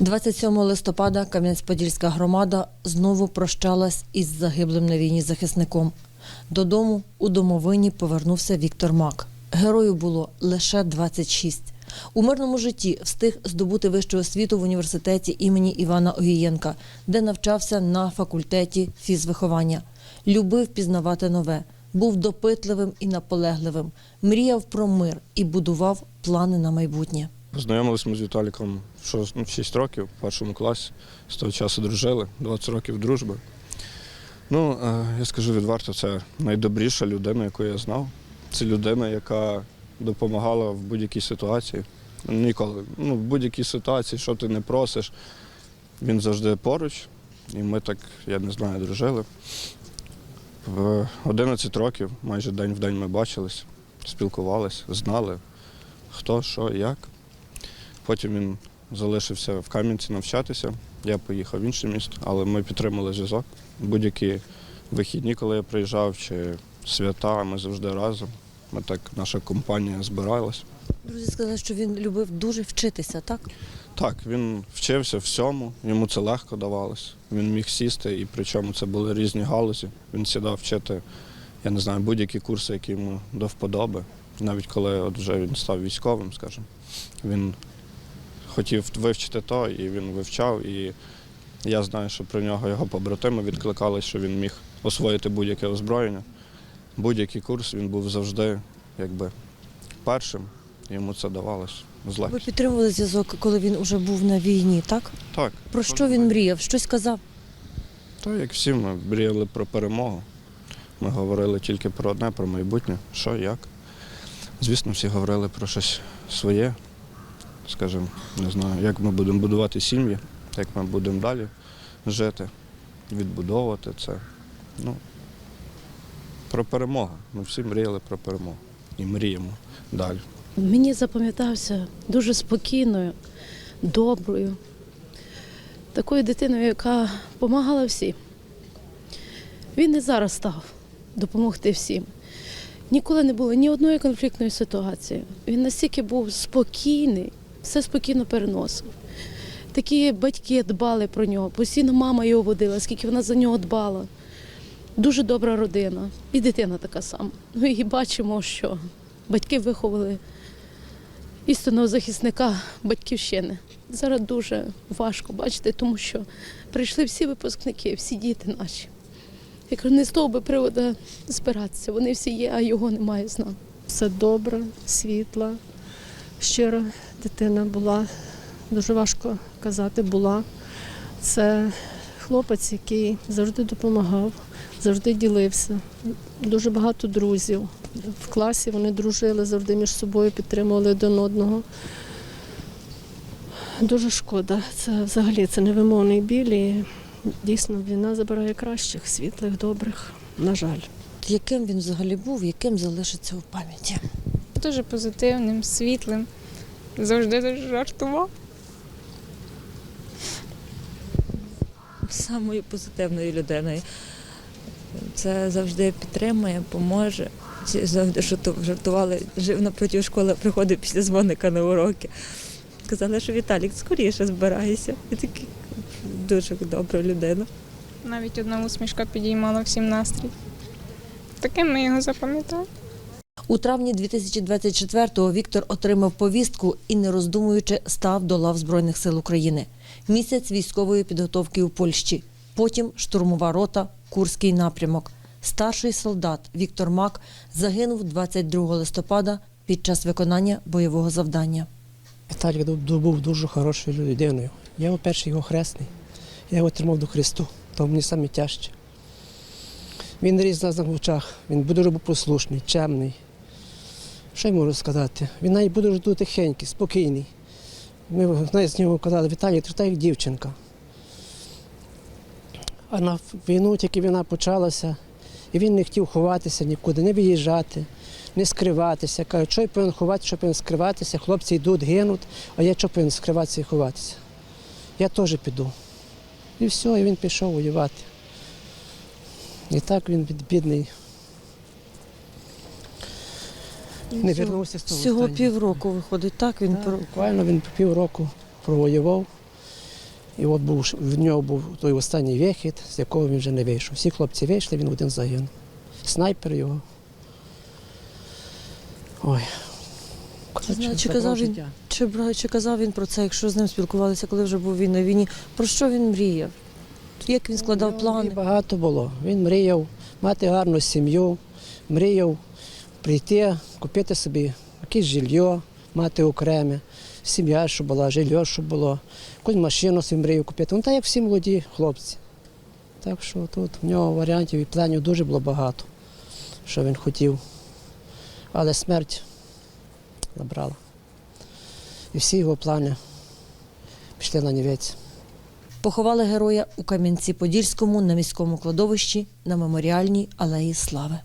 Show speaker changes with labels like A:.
A: 27 листопада Кам'янець-Подільська громада знову прощалась із загиблим на війні захисником. Додому у домовині повернувся Віктор Мак. Герою було лише 26. У мирному житті встиг здобути вищу освіту в університеті імені Івана Огієнка, де навчався на факультеті фізвиховання. Любив пізнавати нове, був допитливим і наполегливим, мріяв про мир і будував плани на майбутнє.
B: Познайомилися ми з Віталіком в шос- ну, в 6 років в першому класі. З того часу дружили, 20 років дружби. Ну, е, я скажу відверто, це найдобріша людина, яку я знав. Це людина, яка допомагала в будь-якій ситуації. Ніколи. Ну, в будь-якій ситуації, що ти не просиш, він завжди поруч. І ми так, я не знаю, дружили. В 11 років, майже день в день ми бачились, спілкувалися, знали, хто, що, як. Потім він залишився в Кам'янці навчатися. Я поїхав в інше місто, але ми підтримали зв'язок. Будь-які вихідні, коли я приїжджав, чи свята, ми завжди разом. Ми так, наша компанія збиралась.
A: Друзі сказали, що він любив дуже вчитися, так?
B: Так, він вчився всьому, йому це легко давалось. Він міг сісти, і причому це були різні галузі. Він сідав вчити, я не знаю, будь-які курси, які йому до вподоби. Навіть коли от вже він став військовим, скажімо, він хотів вивчити то, і він вивчав. І я знаю, що про нього його побратими відкликали, що він міг освоїти будь-яке озброєння. Будь-який курс він був завжди якби першим, йому це давалось з
A: Ви підтримували зв'язок, коли він уже був на війні, так?
B: Так.
A: Про що він мріяв? Щось казав?
B: Та як всі ми мріяли про перемогу. Ми говорили тільки про одне, про майбутнє, що, як. Звісно, всі говорили про щось своє. Скажімо, не знаю, як ми будемо будувати сім'ї, як ми будемо далі жити, відбудовувати це. Ну, про перемогу. Ми всі мріяли про перемогу. І мріємо далі.
C: Мені запам'ятався дуже спокійною, доброю, такою дитиною, яка допомагала всім. Він і зараз став допомогти всім. Ніколи не було ні одної конфліктної ситуації. Він настільки був спокійний, все спокійно переносив. Такі батьки дбали про нього, постійно мама його водила, скільки вона за нього дбала. Дуже добра родина. І дитина така сама. Ну і бачимо, що батьки виховали істинного захисника батьківщини. Зараз дуже важко бачити, тому що прийшли всі випускники, всі діти наші. Я кажу, не з того би приводу збиратися. Вони всі є, а його немає з нами.
D: Все добра, світла, щира дитина була. Дуже важко казати, була. Це хлопець, який завжди допомагав, завжди ділився. Дуже багато друзів. В класі вони дружили, завжди між собою підтримували один одного. Дуже шкода. Це взагалі це невимовний біль. І дійсно війна забирає кращих, світлих, добрих. На жаль.
A: Яким він взагалі був, яким залишиться у пам'яті?
E: Дуже позитивним, світлим. Завжди дуже жартував.
F: самою позитивною людиною. Це завжди підтримує, поможе. Завжди жартували, жив напроти школи, приходив після дзвоника на уроки. Казали, що Віталік, скоріше збирайся. І такий дуже добра людина.
E: Навіть одна усмішка підіймала всім настрій. Таким ми його запам'ятали.
A: У травні 2024-го Віктор отримав повістку і, не роздумуючи, став до лав Збройних сил України. Місяць військової підготовки у Польщі. Потім штурмова рота, Курський напрямок. Старший солдат Віктор Мак загинув 22 листопада під час виконання бойового завдання.
G: Віталік був дуже хорошою людиною. Я його перший його хресний. Я його тримав до Христу, то мені саме тяжче. Він ріс нас на очах, він дуже був послушний, чемний. Що я можу сказати? Він навіть був дуже тихенький, спокійний. Ми навіть з нього казали, Віталій, ти так як дівчинка. А на війну тільки війна почалася, і він не хотів ховатися нікуди, не виїжджати, не скриватися. Каже, що я повинен ховатися, що повинен скриватися, хлопці йдуть, гинуть, а я що повинен скриватися і ховатися. Я теж піду. І все, і він пішов воювати. І так він бідний. Не вернувся з того
A: Всього
G: останнього.
A: півроку виходить, так він
G: Так,
A: про
G: Буквально він півроку провоював. І от був, в нього був той останній вихід, з якого він вже не вийшов. Всі хлопці вийшли, він один загинув. Снайпер його. Ой.
A: Знаю, чи казав він, чи, бра- чи казав він про це, якщо з ним спілкувалися, коли вже був він на війні, про що він мріяв? Як він складав
G: Ну,
A: плани?
G: Багато було. Він мріяв мати гарну сім'ю, мріяв прийти, купити собі якесь жилье, мати окреме, сім'я, щоб була, жилье, щоб було, якусь машину собі мріяв купити. Ну, так як всі молоді хлопці. Так що тут в нього варіантів і планів дуже було багато, що він хотів. Але смерть забрала. І всі його плани пішли на нівець.
A: Поховали героя у Кам'янці-Подільському на міському кладовищі на меморіальній алеї Слави.